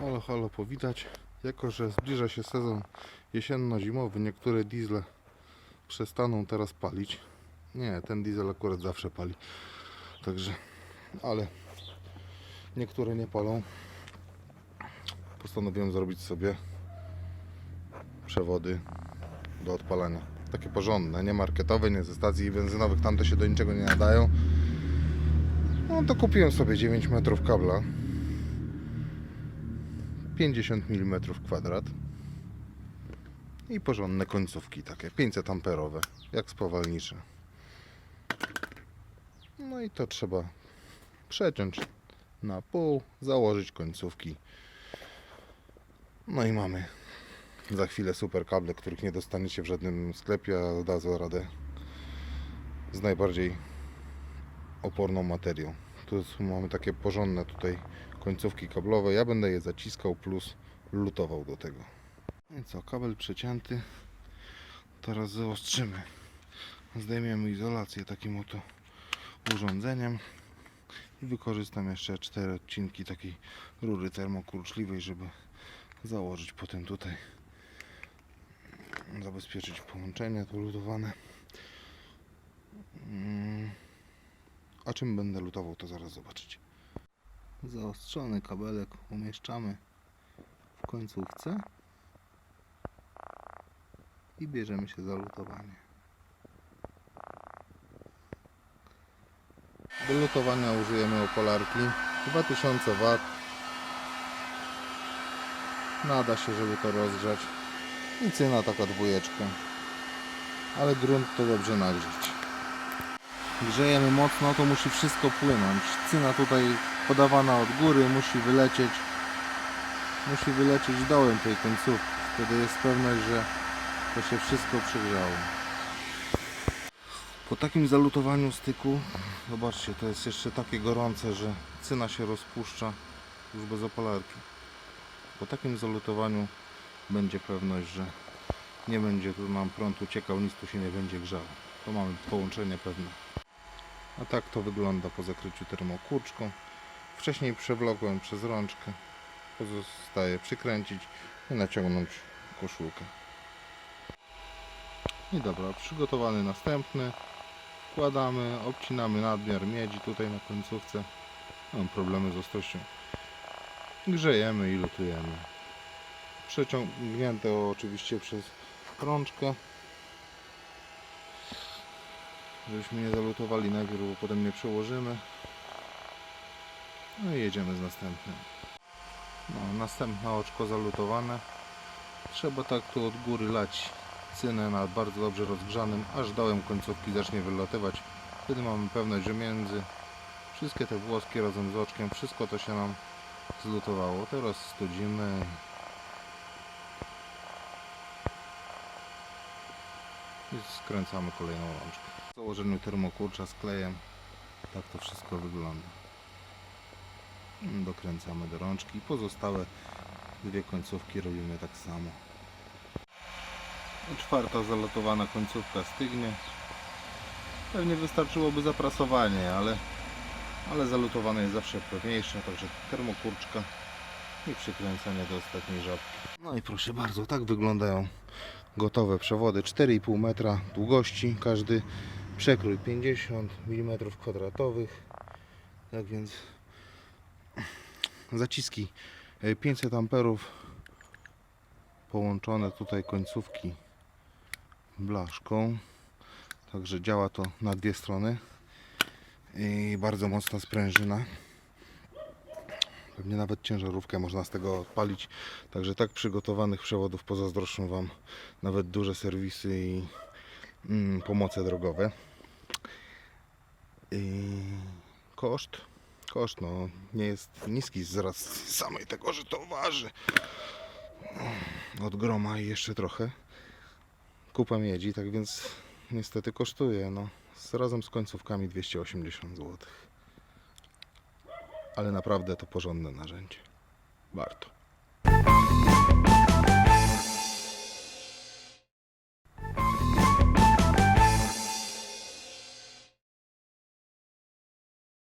Halo, halo, powitać. Jako, że zbliża się sezon jesienno-zimowy, niektóre diesle przestaną teraz palić. Nie, ten diesel akurat zawsze pali. Także, ale niektóre nie palą. Postanowiłem zrobić sobie przewody do odpalania. Takie porządne, nie marketowe, nie ze stacji benzynowych, tamte się do niczego nie nadają. No to kupiłem sobie 9 metrów kabla. 50 mm kwadrat i porządne końcówki takie 500 amperowe jak spowalnicze. No i to trzeba przeciąć na pół założyć końcówki. No i mamy za chwilę super kable których nie dostaniecie w żadnym sklepie a da za radę z najbardziej oporną materią. Tu mamy takie porządne tutaj końcówki kablowe. Ja będę je zaciskał plus lutował do tego. No I co, kabel przecięty. Teraz zaostrzymy. Zdejmiemy izolację takim oto urządzeniem i wykorzystam jeszcze cztery odcinki takiej rury termokurczliwej, żeby założyć potem tutaj zabezpieczyć połączenie to lutowane. Mm. A czym będę lutował, to zaraz zobaczycie zaostrzony kabelek umieszczamy w końcówce i bierzemy się za lutowanie. Do lutowania użyjemy opolarki 2000 W. Nada się, żeby to rozgrzać. I cyna taka dwójeczka. Ale grunt to dobrze nagrzeć. Grzejemy mocno, to musi wszystko płynąć. Cyna tutaj podawana od góry musi wylecieć musi wylecieć dołem tej końcówki. Wtedy jest pewność, że to się wszystko przegrzało po takim zalutowaniu styku zobaczcie, to jest jeszcze takie gorące, że cyna się rozpuszcza już bez opalarki. Po takim zalutowaniu będzie pewność, że nie będzie tu nam prąd uciekał, nic tu się nie będzie grzało. To mamy połączenie pewne a tak to wygląda po zakryciu termokurczką Wcześniej przewlokłem przez rączkę. Pozostaje przykręcić i naciągnąć koszulkę. I dobra, przygotowany następny. Wkładamy, obcinamy nadmiar miedzi tutaj na końcówce. Mam problemy z ostrością. Grzejemy i lutujemy. Przeciągnięte oczywiście przez rączkę. Żebyśmy nie zalutowali najpierw, bo potem nie przełożymy. No i jedziemy z następnym. No, następne oczko zalutowane. Trzeba tak tu od góry lać cynę na bardzo dobrze rozgrzanym, aż dołem końcówki zacznie wylatywać. Wtedy mamy pewność, że między wszystkie te włoski razem z oczkiem, wszystko to się nam zlutowało. Teraz studzimy. I skręcamy kolejną rączkę. Założeniu termokurcza z klejem. Tak to wszystko wygląda. Dokręcamy do rączki. Pozostałe dwie końcówki robimy tak samo. Czwarta zalotowana końcówka stygnie. Pewnie wystarczyłoby zaprasowanie ale ale zalutowane jest zawsze pewniejsze także termokurczka i przykręcenie do ostatniej żabki. No i proszę bardzo tak wyglądają gotowe przewody. 4,5 metra długości każdy przekrój 50 mm kwadratowych. Tak więc zaciski e, 500 amperów połączone tutaj końcówki blaszką. Także działa to na dwie strony. I bardzo mocna sprężyna. Pewnie nawet ciężarówkę można z tego odpalić. Także tak przygotowanych przewodów pozazdroszczą Wam nawet duże serwisy i mm, pomoce drogowe koszt? Koszt no, nie jest niski z racji samej tego, że to waży. Od groma i jeszcze trochę. Kupa miedzi, tak więc niestety kosztuje no, razem z końcówkami 280 zł ale naprawdę to porządne narzędzie. Warto